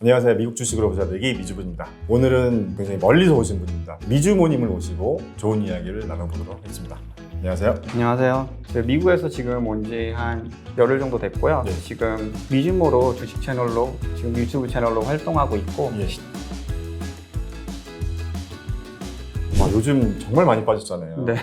안녕하세요. 미국 주식으로 부자되기 미주부입니다. 오늘은 굉장히 멀리서 오신 분입니다. 미주모님을 모시고 좋은 이야기를 나눠보도록 하겠습니다. 안녕하세요. 안녕하세요. 저 미국에서 지금 온 지 한 열흘 정도 됐고요. 네. 지금 미주모로 주식 채널로 지금 유튜브 채널로 활동하고 있고 예. 와, 요즘 정말 많이 빠졌잖아요. 네.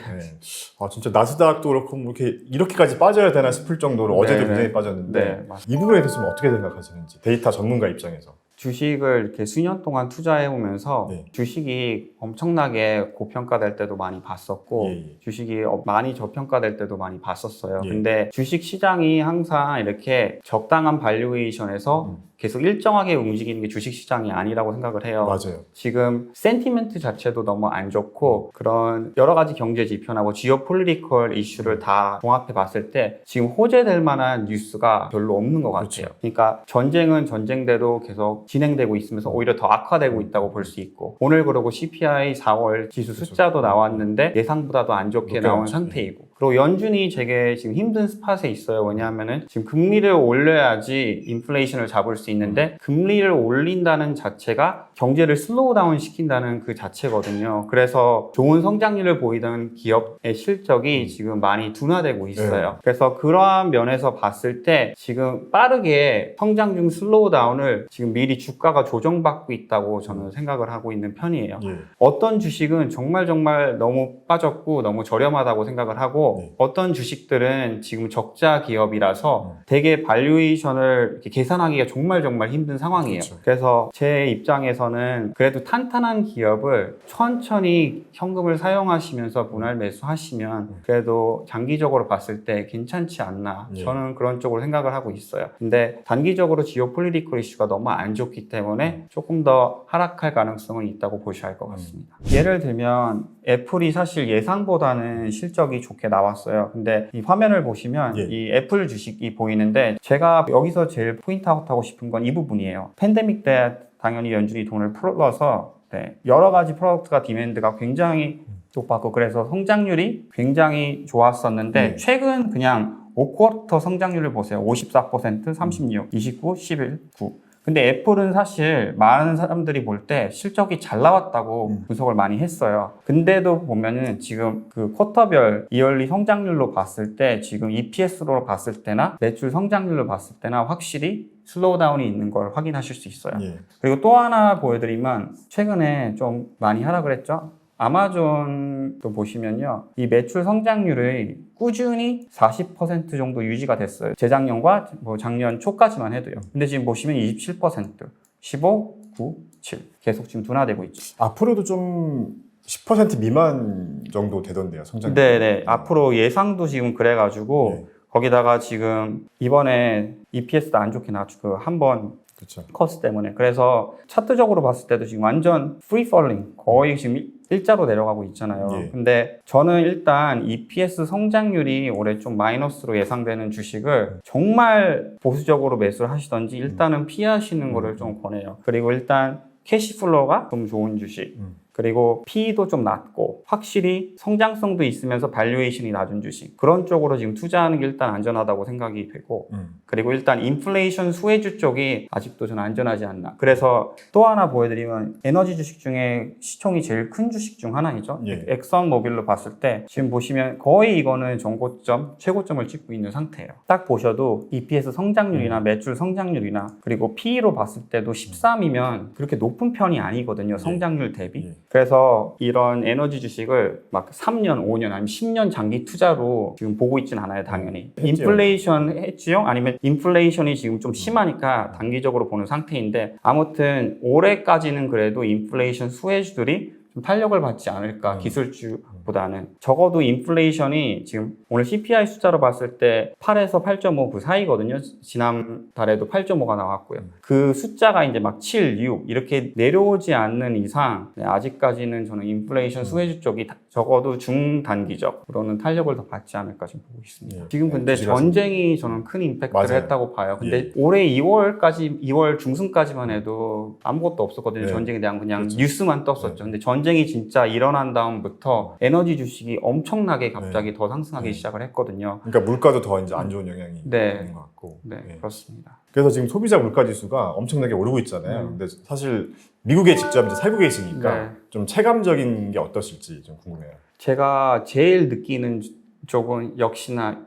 아, 진짜 나스닥도 그렇고 뭐 이렇게 이렇게까지 빠져야 되나 싶을 정도로 어제도 네, 굉장히 네. 빠졌는데 네. 이 부분에 대해서는 어떻게 생각하시는지 데이터 전문가 입장에서. 주식을 이렇게 수년 동안 투자해 오면서 네. 주식이 엄청나게 고평가될 때도 많이 봤었고 예, 예. 주식이 어- 많이 저평가될 때도 많이 봤었어요. 예. 근데 주식 시장이 항상 이렇게 적당한 발류에이션에서 음. 계속 일정하게 움직이는 게 주식 시장이 아니라고 생각을 해요. 맞아요. 지금 센티멘트 자체도 너무 안 좋고 그런 여러 가지 경제 지표나 뭐 지오폴리티컬 이슈를 다 종합해 봤을 때 지금 호재될 만한 뉴스가 별로 없는 것 같아요. 그렇죠. 그러니까 전쟁은 전쟁대로 계속 진행되고 있으면서 오히려 더 악화되고 있다고 볼 수 있고 오늘 그러고 CPI 4월 지수 그렇죠. 숫자도 나왔는데 예상보다도 안 좋게 나온. 상태이고 그리고 연준이 되게 지금 힘든 스팟에 있어요. 왜냐하면은 지금 금리를 올려야지 인플레이션을 잡을 수 있는데 금리를 올린다는 자체가 경제를 슬로우 다운 시킨다는 그 자체거든요. 그래서 좋은 성장률을 보이던 기업의 실적이 지금 많이 둔화되고 있어요. 그래서 그러한 면에서 봤을 때 지금 빠르게 성장 중 슬로우 다운을 지금 미리 주가가 조정받고 있다고 저는 생각을 하고 있는 편이에요. 예. 어떤 주식은 정말 정말 너무 빠졌고 너무 저렴하다고 생각을 하고 네. 어떤 주식들은 지금 적자 기업이라서 음. 되게 발류에이션을 계산하기가 정말 정말 힘든 상황이에요. 그렇죠. 그래서 제 입장에서는 그래도 탄탄한 기업을 천천히 현금을 사용하시면서 분할 매수하시면 그래도 장기적으로 봤을 때 괜찮지 않나 예. 저는 그런 쪽으로 생각을 하고 있어요. 근데 단기적으로 지오 폴리티컬 이슈가 너무 안 좋기 때문에 조금 더 하락할 가능성은 있다고 보셔야 할 것 같습니다. 예를 들면 애플이 사실 예상보다는 실적이 좋게 나왔어요. 근데 이 화면을 보시면 예. 이 애플 주식이 보이는데 제가 여기서 제일 포인트 아웃하고 싶은 건 이 부분이에요. 팬데믹 때 당연히 연준이 돈을 풀어서 네, 여러 가지 프로덕트가 디맨드가 굉장히 높았고 그래서 성장률이 굉장히 좋았었는데 네. 최근 그냥 5쿼터 성장률을 보세요. 54%, 36, 29, 11, 9. 근데 애플은 사실 많은 사람들이 볼 때 실적이 잘 나왔다고 음. 분석을 많이 했어요. 근데도 보면은 지금 그 쿼터별 이열리 성장률로 봤을 때 지금 EPS로 봤을 때나 매출 성장률로 봤을 때나 확실히 슬로우 다운이 있는 걸 확인하실 수 있어요. 예. 그리고 또 하나 보여드리면 최근에 좀 많이 하락을 했죠. 아마존도 보시면요. 이 매출 성장률이 꾸준히 40% 정도 유지가 됐어요. 재작년과 뭐 작년 초까지만 해도요. 근데 지금 보시면 27%, 15, 9, 7 계속 지금 둔화되고 있죠. 앞으로도 좀 10% 미만 정도 되던데요, 성장. 네네. 앞으로 예상도 지금 그래가지고 네. 거기다가 지금 이번에 EPS도 안 좋게 나왔고 한번 그렇죠. 커스 때문에 그래서 차트적으로 봤을 때도 지금 완전 프리 펄링 거의 지금 일- 일자로 내려가고 있잖아요. 예. 근데 저는 일단 EPS 성장률이 올해 좀 마이너스로 예상되는 주식을 정말 보수적으로 매수를 하시던지 일단은 피하시는 음. 거를 좀 권해요. 그리고 일단 캐시플로가 좀 좋은 주식. 음. 그리고 P도 좀 낮고 확실히 성장성도 있으면서 발류에이션이 낮은 주식 그런 쪽으로 지금 투자하는 게 일단 안전하다고 생각이 되고 음. 그리고 일단 인플레이션 수혜주 쪽이 아직도 좀 안전하지 않나. 그래서 또 하나 보여드리면 에너지 주식 중에 시총이 제일 큰 주식 중 하나이죠. 예. 엑선 모빌로 봤을 때 지금 보시면 거의 이거는 전고점, 최고점을 찍고 있는 상태예요. 딱 보셔도 EPS 성장률이나 매출 성장률이나 그리고 PE로 봤을 때도 13이면 그렇게 높은 편이 아니거든요. 성장률 대비. 예. 그래서 이런 에너지 주식을 막 3년, 5년 아니면 10년 장기 투자로 지금 보고 있진 않아요, 당연히. 했지요. 인플레이션 했지요? 아니면 인플레이션이 지금 좀 심하니까 단기적으로 보는 상태인데 아무튼 올해까지는 그래도 인플레이션 수혜주들이 좀 탄력을 받지 않을까 음. 기술주보다는 적어도 인플레이션이 지금 오늘 CPI 숫자로 봤을 때 8에서 8.5 그 사이거든요. 지난 달에도 8.5가 나왔고요. 음. 그 숫자가 이제 막 7, 6 이렇게 내려오지 않는 이상 네, 아직까지는 저는 인플레이션 수혜주 쪽이 다- 적어도 중단기적으로는 탄력을 더 받지 않을까 지금 보고 있습니다. 예. 지금 근데 전쟁이 저는 큰 임팩트를 맞아요. 했다고 봐요. 근데 예. 올해 2월까지 2월 중순까지만 해도 아무것도 없었거든요. 네. 전쟁에 대한 그냥 그렇죠. 뉴스만 떴었죠. 네. 근데 전 쟁이 진짜 일어난 다음부터 에너지 주식이 엄청나게 갑자기 더 상승하기 네. 시작을 했거든요. 그러니까 물가도 더 이제 안 좋은 영향이 네. 있는 것 같고. 네, 네. 그렇습니다. 그래서 지금 소비자 물가 지수가 엄청나게 오르고 있잖아요. 음. 근데 사실 미국에 직접 이제 살고 계시니까 네. 좀 체감적인 게 어떠실지 좀 궁금해요. 제가 제일 느끼는 쪽은 역시나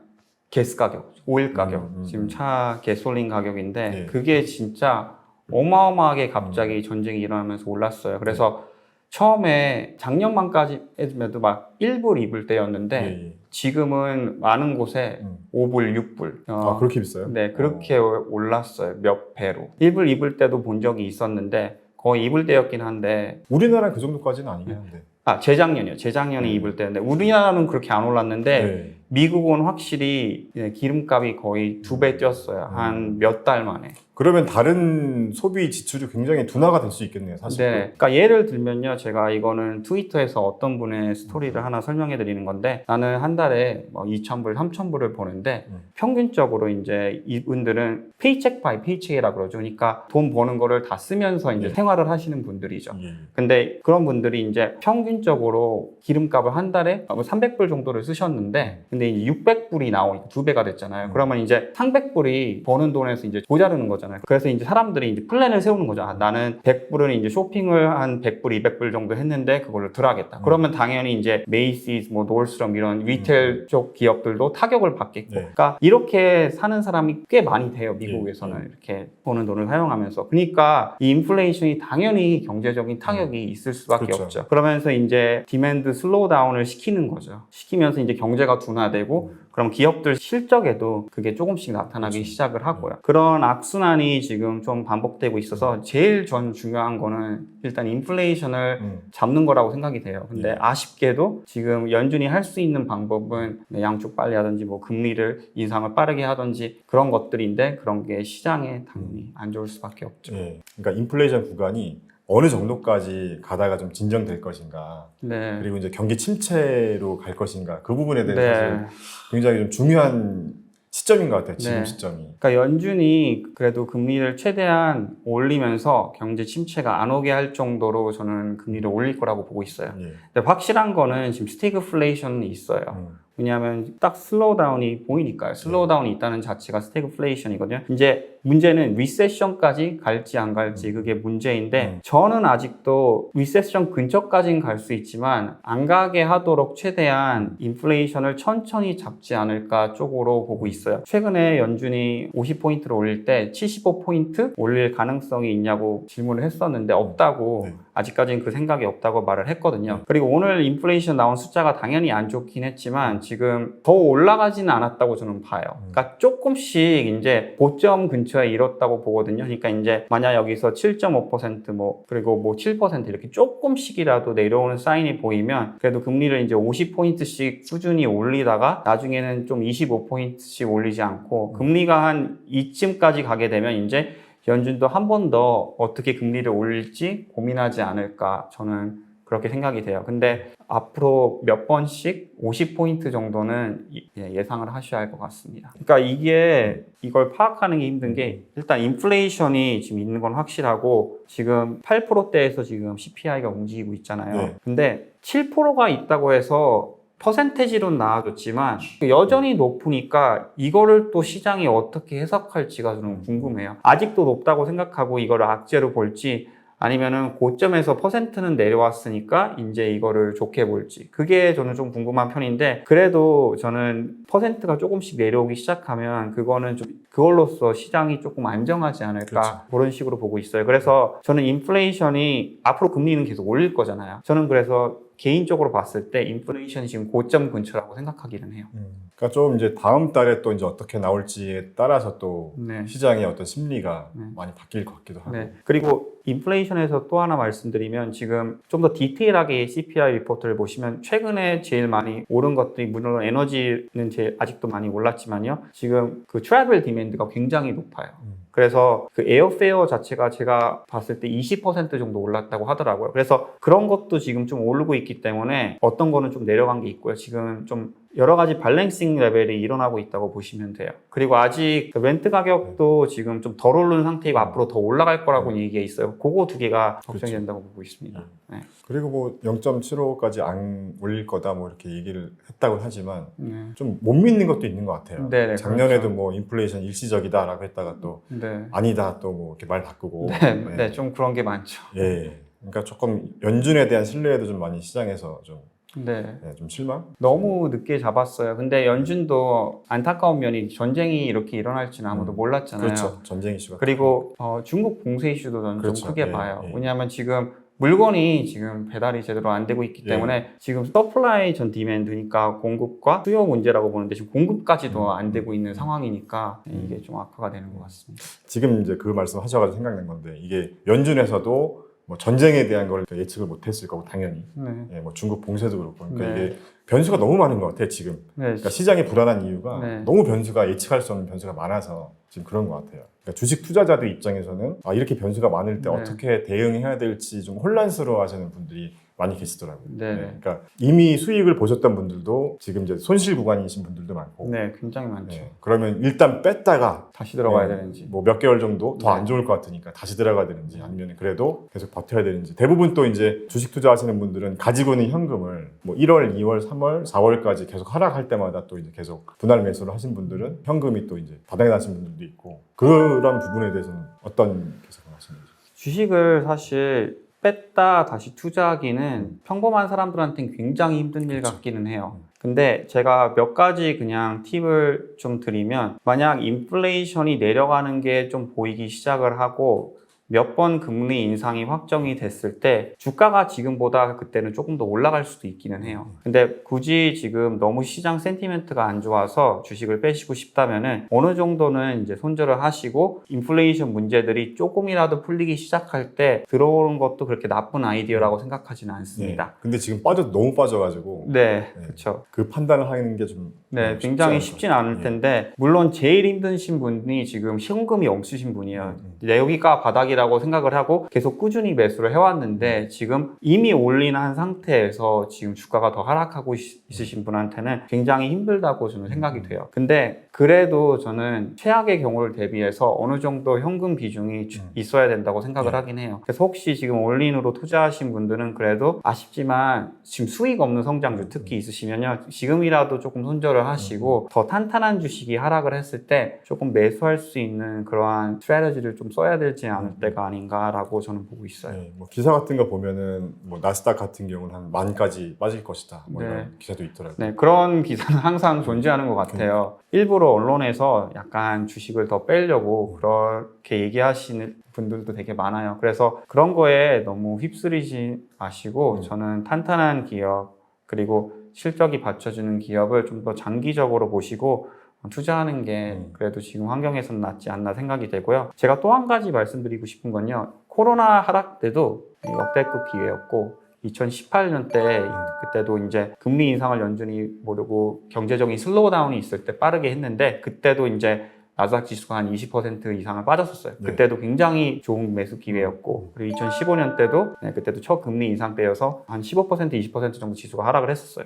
게스 가격, 오일 가격, 음, 음, 지금 음. 차 가솔린 가격인데 네. 그게 진짜 어마어마하게 갑자기 전쟁이 일어나면서 올랐어요. 그래서 네. 처음에 작년만까지 해도 막 1불, 2불 때였는데 예, 예. 지금은 많은 곳에 음. 5불, 6불. 아 그렇게 비싸요? 네, 그렇게 올랐어요. 몇 배로. 1불, 2불 때도 본 적이 있었는데 거의 2불 때였긴 한데 우리나라 그 정도까지는 아니긴 한데. 아, 재작년이요. 재작년에 음. 2불 때였는데 우리나라는 그렇게 안 올랐는데 네. 미국은 확실히 예, 기름값이 거의 두 배 뛰었어요. 음. 한몇 달 만에. 그러면 다른 소비 지출이 굉장히 둔화가 될 수 있겠네요, 사실. 네. 그러니까 예를 들면요. 제가 이거는 트위터에서 어떤 분의 스토리를 하나 설명해 드리는 건데 나는 한 달에 뭐 2,000불, 3,000불을 버는데 음. 평균적으로 이제 이분들은 페이책 바이 페이책이라 그러죠. 그러니까 돈 버는 거를 다 쓰면서 이제 네. 생활을 하시는 분들이죠. 예, 예. 근데 그런 분들이 이제 평균적으로 기름값을 한 달에 300불 정도를 쓰셨는데 근데 이제 600불이 나오니까 두 배가 됐잖아요. 음. 그러면 이제 300불이 버는 돈에서 이제 모자르는 거잖아요. 그래서 이제 사람들이 이제 플랜을 세우는 거죠. 아, 나는 100불은 이제 쇼핑을 한 100불, 200불 정도 했는데 그걸로 들어가겠다. 음. 그러면 당연히 이제 메이시스, 뭐 노스트럼 이런 리테일 쪽 기업들도 타격을 받겠고. 네. 그러니까 이렇게 사는 사람이 꽤 많이 돼요. 미국에서는 예, 예. 이렇게 버는 돈을 사용하면서. 그러니까 이 인플레이션이 당연히 경제적인 타격이 있을 수밖에 그렇죠. 없죠. 그러면서 이제 디맨드 슬로우 다운을 시키는 거죠. 시키면서 이제 경제가 둔화되고 그럼 기업들 실적에도 그게 조금씩 나타나기 그렇죠. 시작을 하고요. 그런 악순환이 지금 좀 반복되고 있어서 제일 전 중요한 거는 일단 인플레이션을 음. 잡는 거라고 생각이 돼요. 근데 예. 아쉽게도 지금 연준이 할 수 있는 방법은 네, 양쪽 빨리 하든지 뭐 금리를 인상을 빠르게 하든지 그런 것들인데 그런 게 시장에 당연히 안 좋을 수밖에 없죠. 예. 그러니까 인플레이션 구간이 어느 정도까지 가다가 좀 진정될 것인가 네. 그리고 이제 경기 침체로 갈 것인가 그 부분에 대해서 네. 굉장히 좀 중요한 시점인 것 같아요 지금 네. 시점이 그러니까 연준이 그래도 금리를 최대한 올리면서 경제 침체가 안 오게 할 정도로 저는 금리를 올릴 거라고 보고 있어요. 예. 근데 확실한 거는 지금 스태그플레이션이 있어요. 음. 왜냐하면 딱 슬로우다운이 보이니까요. 슬로우다운이 있다는 자체가 스태그플레이션이거든요. 이제 문제는 리세션까지 갈지 안 갈지 그게 문제인데 음. 저는 아직도 리세션 근처까지는 갈 수 있지만 안 가게 하도록 최대한 인플레이션을 천천히 잡지 않을까 쪽으로 보고 있어요. 최근에 연준이 50포인트를 올릴 때 75포인트 올릴 가능성이 있냐고 질문을 했었는데 없다고 네. 아직까지는 그 생각이 없다고 말을 했거든요. 그리고 오늘 인플레이션 나온 숫자가 당연히 안 좋긴 했지만 지금 더 올라가지는 않았다고 저는 봐요. 음. 그러니까 조금씩 이제 고점 근처 에 이뤘다고 보거든요. 그러니까 이제 만약 여기서 7.5%뭐 그리고 뭐 7% 이렇게 조금씩이라도 내려오는 사인이 보이면 그래도 금리를 이제 50포인트씩 꾸준히 올리다가 나중에는 좀 25포인트씩 올리지 않고 금리가 한 이쯤까지 가게 되면 이제 연준도 한 번 더 어떻게 금리를 올릴지 고민하지 않을까 저는 그렇게 생각이 돼요. 근데 앞으로 몇 번씩 50포인트 정도는 이- 예, 예상을 하셔야 할 것 같습니다. 그러니까 이게 이걸 파악하는 게 힘든 게 일단 인플레이션이 지금 있는 건 확실하고 지금 8%대에서 지금 CPI가 움직이고 있잖아요. 네. 근데 7%가 있다고 해서 퍼센테지로는 나아졌지만 여전히 높으니까 이거를 또 시장이 어떻게 해석할지가 저는 궁금해요. 아직도 높다고 생각하고 이거를 악재로 볼지 아니면은 고점에서 퍼센트는 내려왔으니까 이제 이거를 좋게 볼지 그게 저는 좀 궁금한 편인데 그래도 저는 퍼센트가 조금씩 내려오기 시작하면 그거는 좀 그걸로써 시장이 조금 안정하지 않을까 그렇죠. 그런 식으로 보고 있어요. 그래서 저는 인플레이션이 앞으로 금리는 계속 올릴 거잖아요. 저는 그래서 개인적으로 봤을 때 인플레이션이 지금 고점 근처라고 생각하기는 해요. 음. 그러니까 좀 이제 다음 달에 또 이제 어떻게 나올지에 따라서 또 네. 시장의 어떤 심리가 네. 많이 바뀔 것 같기도 하고 네. 그리고 인플레이션에서 또 하나 말씀드리면 지금 좀 더 디테일하게 CPI 리포트를 보시면 최근에 제일 많이 오른 것들이 물론 에너지는 제일 아직도 많이 올랐지만요. 지금 그 트래블 디맨드가 굉장히 높아요. 음. 그래서 그 에어페어 자체가 제가 봤을 때 20% 정도 올랐다고 하더라고요. 그래서 그런 것도 지금 좀 오르고 있기 때문에 어떤 거는 좀 내려간 게 있고요. 지금 좀 여러 가지 밸런싱 레벨이 일어나고 있다고 보시면 돼요. 그리고 아직 그 렌트 가격도 지금 좀 덜 오른 상태이고 앞으로 더 올라갈 거라고 얘기가 있어요. 그거 두 개가 걱정이 그렇죠. 된다고 보고 있습니다. 네. 그리고 뭐 0.75까지 안 올릴 거다 뭐 이렇게 얘기를 했다고 하지만 네. 좀 못 믿는 것도 있는 것 같아요. 네네, 작년에도 그렇죠. 뭐 인플레이션 일시적이다라고 했다가 또 네. 아니다 또 뭐 이렇게 말 바꾸고 네, 네, 좀 그런 게 많죠. 예. 그러니까 조금 연준에 대한 신뢰도 좀 많이 시장에서 좀, 네. 네, 좀 실망? 너무 늦게 잡았어요. 근데 연준도 안타까운 면이 전쟁이 이렇게 일어날지는 아무도 음, 몰랐잖아요. 그렇죠. 전쟁 이슈가. 그리고 어, 중국 봉쇄 이슈도 저는 그렇죠. 좀 크게 예, 봐요. 예. 왜냐하면 지금 물건이 지금 배달이 제대로 안 되고 있기 예. 때문에 지금 서플라이 전 디맨드니까 공급과 수요 문제라고 보는데 지금 공급까지도 음, 안 되고 있는 상황이니까 음. 이게 좀 악화가 되는 것 같습니다. 지금 이제 그 말씀 하셔가지고 생각난 건데 이게 연준에서도 뭐 전쟁에 대한 걸 예측을 못했을 거고 당연히 네. 예, 뭐 중국 봉쇄도 그렇고 그러니까 네. 이게 변수가 너무 많은 것 같아요 지금. 네. 그러니까 시장이 불안한 이유가 네. 너무 변수가 예측할 수 없는 변수가 많아서 지금 그런 것 같아요. 그러니까 주식 투자자들 입장에서는 아, 이렇게 변수가 많을 때 네. 어떻게 대응해야 될지 좀 혼란스러워하시는 분들이 많이 계시더라고요. 네. 그러니까 이미 수익을 보셨던 분들도 지금 이제 손실 구간이신 분들도 많고. 네, 굉장히 많죠. 네. 그러면 일단 뺐다가 다시 들어가야 네, 되는지. 뭐 몇 개월 정도 더 네. 안 좋을 것 같으니까 다시 들어가야 되는지 아니면 그래도 계속 버텨야 되는지 대부분 또 이제 주식 투자하시는 분들은 가지고 있는 현금을 뭐 1월, 2월, 3월, 4월까지 계속 하락할 때마다 또 이제 계속 분할 매수를 하신 분들은 현금이 또 이제 바닥에 나신 분들도 있고 그런 부분에 대해서는 어떤 계산을 하시는지 주식을 사실 뺐다 다시 투자하기는 평범한 사람들한테는 굉장히 힘든 일. 같기는 해요. 근데 제가 몇 가지 그냥 팁을 좀 드리면 만약 인플레이션이 내려가는 게 좀 보이기 시작을 하고 몇 번 금리 인상이 확정이 됐을 때 주가가 지금보다 그때는 조금 더 올라갈 수도 있기는 해요. 근데 굳이 지금 너무 시장 센티멘트가 안 좋아서 주식을 빼시고 싶다면은 어느 정도는 이제 손절을 하시고 인플레이션 문제들이 조금이라도 풀리기 시작할 때 들어오는 것도 그렇게 나쁜 아이디어라고 생각하지는 않습니다. 네. 근데 지금 빠져 너무 빠져가지고 네, 네. 그렇죠. 그 판단을 하는 게좀 네, 굉장히 쉽진 않을 텐데 물론 제일 힘드신 분이 지금 현금이 없으신 분이에요. 음, 내 여기가 바닥이라고 생각을 하고 계속 꾸준히 매수를 해왔는데 지금 이미 올린 한 상태에서 지금 주가가 더 하락하고 있- 있으신 분한테는 굉장히 힘들다고 저는 생각이 돼요. 근데 그래도 저는 최악의 경우를 대비해서 어느 정도 현금 비중이 주- 음. 있어야 된다고 생각을 네. 하긴 해요. 그래서 혹시 지금 올린으로 투자하신 분들은 그래도 아쉽지만 지금 수익 없는 성장주 특히 있으시면요. 지금이라도 조금 손절을 하시고 더 탄탄한 주식이 하락을 했을 때 조금 매수할 수 있는 그러한 스트래티지를 좀 써야 되지 않을 때가 아닌가라고 저는 보고 있어요. 네, 뭐 기사 같은 거 보면은 뭐 나스닥 같은 경우는 한 만까지 빠질 것이다. 뭐 네. 이런 기사도 있더라고요. 네, 그런 기사는 항상 존재하는 것 같아요. 일부러 언론에서 약간 주식을 더 빼려고 그렇게 얘기하시는 분들도 되게 많아요. 그래서 그런 거에 너무 휩쓸리지 마시고 음. 저는 탄탄한 기업 그리고 실적이 받쳐주는 기업을 좀 더 장기적으로 보시고 투자하는 게 음. 그래도 지금 환경에서는 낫지 않나 생각이 되고요. 제가 또 한 가지 말씀드리고 싶은 건요. 코로나 하락 때도 역대급 기회였고 2018년 때 그때도 이제 금리 인상을 연준이 모르고 경제적인 슬로우다운이 있을 때 빠르게 했는데 그때도 이제 나스닥 지수가 한 20% 이상을 빠졌었어요. 네. 그때도 굉장히 좋은 매수 기회였고 그리고 2015년 때도 네, 그때도 첫 금리 인상 때여서 한 15% 20% 정도 지수가 하락을 했었어요.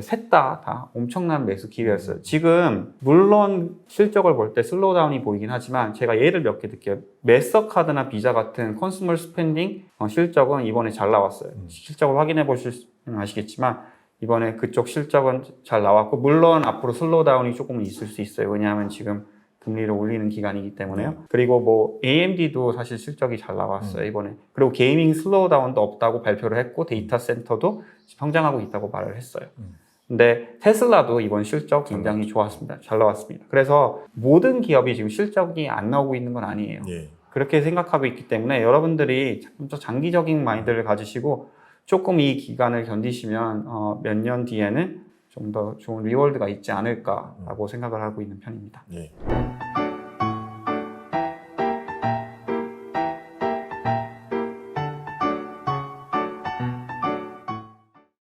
셋다다 엄청난 매수 기회였어요. 지금 물론 실적을 볼 때 슬로우다운이 보이긴 하지만 제가 예를 몇개 들게요. 매서카드나 비자 같은 컨슈머 스펜딩 어, 실적은 이번에 잘 나왔어요. 음. 실적을 확인해 보시면 아시겠지만 이번에 그쪽 실적은 잘 나왔고 물론 앞으로 슬로우다운이 조금 있을 수 있어요. 왜냐하면 지금 금리를 올리는 기간이기 때문에요. 네. 그리고 뭐 AMD도 사실 실적이 잘 음. 나왔어요 이번에. 그리고 게이밍 슬로우다운도 없다고 발표를 했고 데이터 센터도 성장하고 있다고 말을 했어요. 음. 근데 테슬라도 이번 실적 굉장히 좋았습니다. 잘 나왔습니다. 그래서 모든 기업이 지금 실적이 안 나오고 있는 건 아니에요. 예. 그렇게 생각하고 있기 때문에 여러분들이 좀 더 장기적인 마인드를 가지시고 조금 이 기간을 견디시면 어, 몇 년 뒤에는 좀 더 좋은 리월드가 있지 않을까라고 생각을 하고 있는 편입니다. 예.